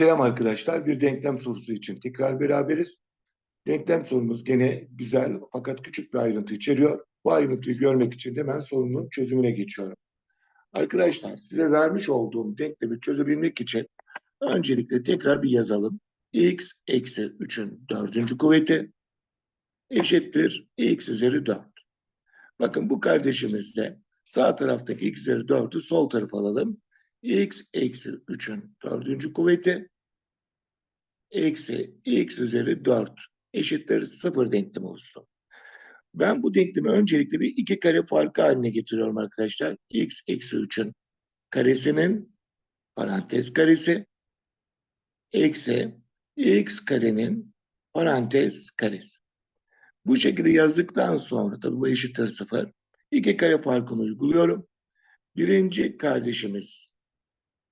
Selam arkadaşlar. Bir denklem sorusu için tekrar beraberiz. Denklem sorumuz gene güzel fakat küçük bir ayrıntı içeriyor. Bu ayrıntıyı görmek için de ben sorunun çözümüne geçiyorum. Arkadaşlar size vermiş olduğum denklemi çözebilmek için öncelikle tekrar bir yazalım. x eksi 3'ün dördüncü kuvveti eşittir x üzeri 4. Bakın bu kardeşimizle sağ taraftaki x üzeri 4'ü sol tarafa alalım x eksi 3'ün dördüncü kuvveti eksi x üzeri 4 eşittir 0 denklemi olsun. Ben bu denklemi öncelikle bir iki kare farkı haline getiriyorum arkadaşlar. x eksi 3'ün karesinin parantez karesi eksi x karenin parantez karesi. Bu şekilde yazdıktan sonra tabii bu eşittir 0. İki kare farkını uyguluyorum. Birinci kardeşimiz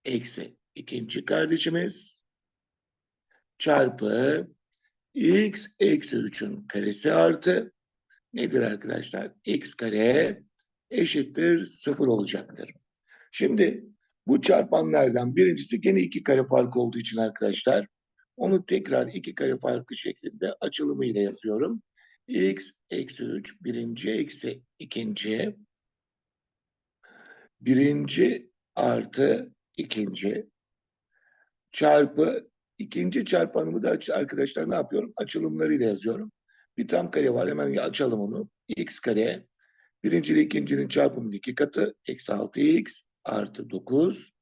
eksi ikinci kardeşimiz çarpı x eksi 3'ün karesi artı nedir arkadaşlar? x kare eşittir 0 olacaktır. Şimdi bu çarpanlardan birincisi gene iki kare farkı olduğu için arkadaşlar onu tekrar iki kare farkı şeklinde açılımıyla yazıyorum. x eksi 3 birinci eksi ikinci birinci artı ikinci çarpı ikinci çarpanımı da arkadaşlar ne yapıyorum? Açılımlarıyla yazıyorum. Bir tam kare var hemen açalım onu. x kare birinci ile ikincinin çarpımının iki katı eksi 6x artı 9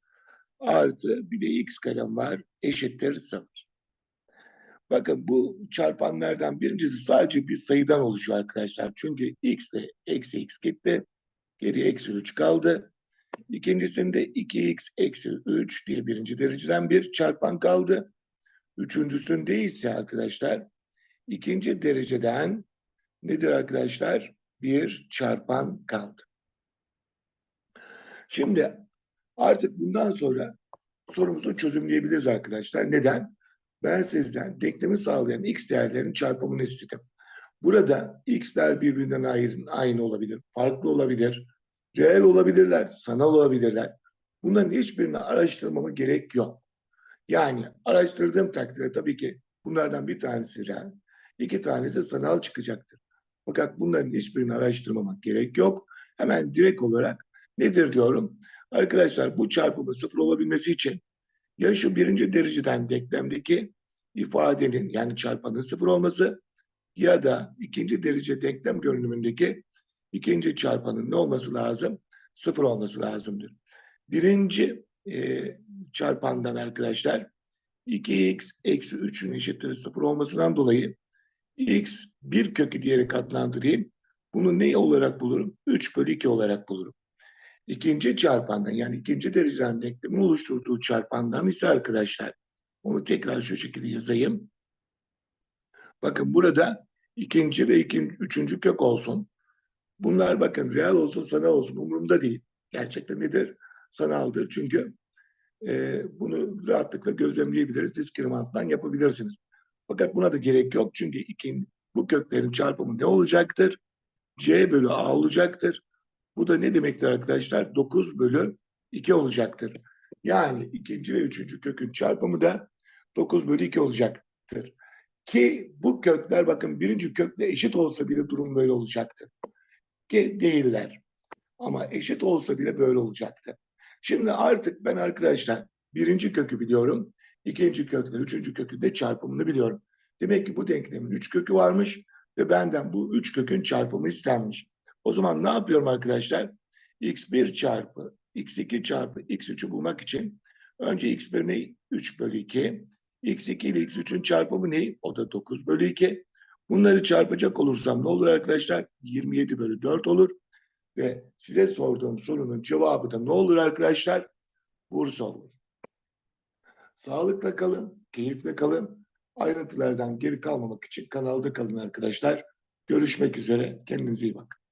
artı bir de x kalem var eşittir 0. Bakın bu çarpanlardan birincisi sadece bir sayıdan oluşuyor arkadaşlar. Çünkü x ile eksi x gitti. Geriye eksi 3 kaldı. İkincisinde 2x eksi 3 diye birinci dereceden bir çarpan kaldı. Üçüncüsünde ise arkadaşlar ikinci dereceden nedir arkadaşlar? Bir çarpan kaldı. Şimdi artık bundan sonra sorumuzu çözümleyebiliriz arkadaşlar. Neden? Ben sizden denklemi sağlayan x değerlerin çarpımını istedim. Burada x'ler birbirinden ayrı, aynı olabilir, farklı olabilir reel olabilirler, sanal olabilirler. Bunların hiçbirini araştırmama gerek yok. Yani araştırdığım takdirde tabii ki bunlardan bir tanesi reel, iki tanesi sanal çıkacaktır. Fakat bunların hiçbirini araştırmamak gerek yok. Hemen direkt olarak nedir diyorum? Arkadaşlar bu çarpımı sıfır olabilmesi için ya şu birinci dereceden denklemdeki ifadenin yani çarpanın sıfır olması ya da ikinci derece denklem görünümündeki ikinci çarpanın ne olması lazım? Sıfır olması lazımdır. Birinci e, çarpandan arkadaşlar 2x eksi 3'ün eşittir sıfır olmasından dolayı x bir kökü diyerek adlandırayım. Bunu ne olarak bulurum? 3 bölü 2 olarak bulurum. İkinci çarpandan yani ikinci dereceden denklemin oluşturduğu çarpandan ise arkadaşlar onu tekrar şu şekilde yazayım. Bakın burada ikinci ve ikinci, üçüncü kök olsun. Bunlar bakın real olsun sanal olsun umurumda değil. Gerçekten nedir? Sanaldır. Çünkü e, bunu rahatlıkla gözlemleyebiliriz. Diskriminanttan yapabilirsiniz. Fakat buna da gerek yok. Çünkü ikin, bu köklerin çarpımı ne olacaktır? C bölü A olacaktır. Bu da ne demektir arkadaşlar? 9 bölü 2 olacaktır. Yani ikinci ve üçüncü kökün çarpımı da 9 bölü 2 olacaktır. Ki bu kökler bakın birinci kökle eşit olsa bile durum böyle olacaktır ki değiller. Ama eşit olsa bile böyle olacaktı. Şimdi artık ben arkadaşlar birinci kökü biliyorum. ikinci kökle üçüncü kökü de çarpımını biliyorum. Demek ki bu denklemin üç kökü varmış ve benden bu üç kökün çarpımı istenmiş. O zaman ne yapıyorum arkadaşlar? x1 çarpı x2 çarpı x3'ü bulmak için önce x1 ne? 3 bölü 2. x2 ile x3'ün çarpımı ne? O da 9 bölü 2. Bunları çarpacak olursam ne olur arkadaşlar? 27 bölü 4 olur. Ve size sorduğum sorunun cevabı da ne olur arkadaşlar? Bursa olur. Sağlıkla kalın, keyifle kalın. Ayrıntılardan geri kalmamak için kanalda kalın arkadaşlar. Görüşmek üzere. Kendinize iyi bakın.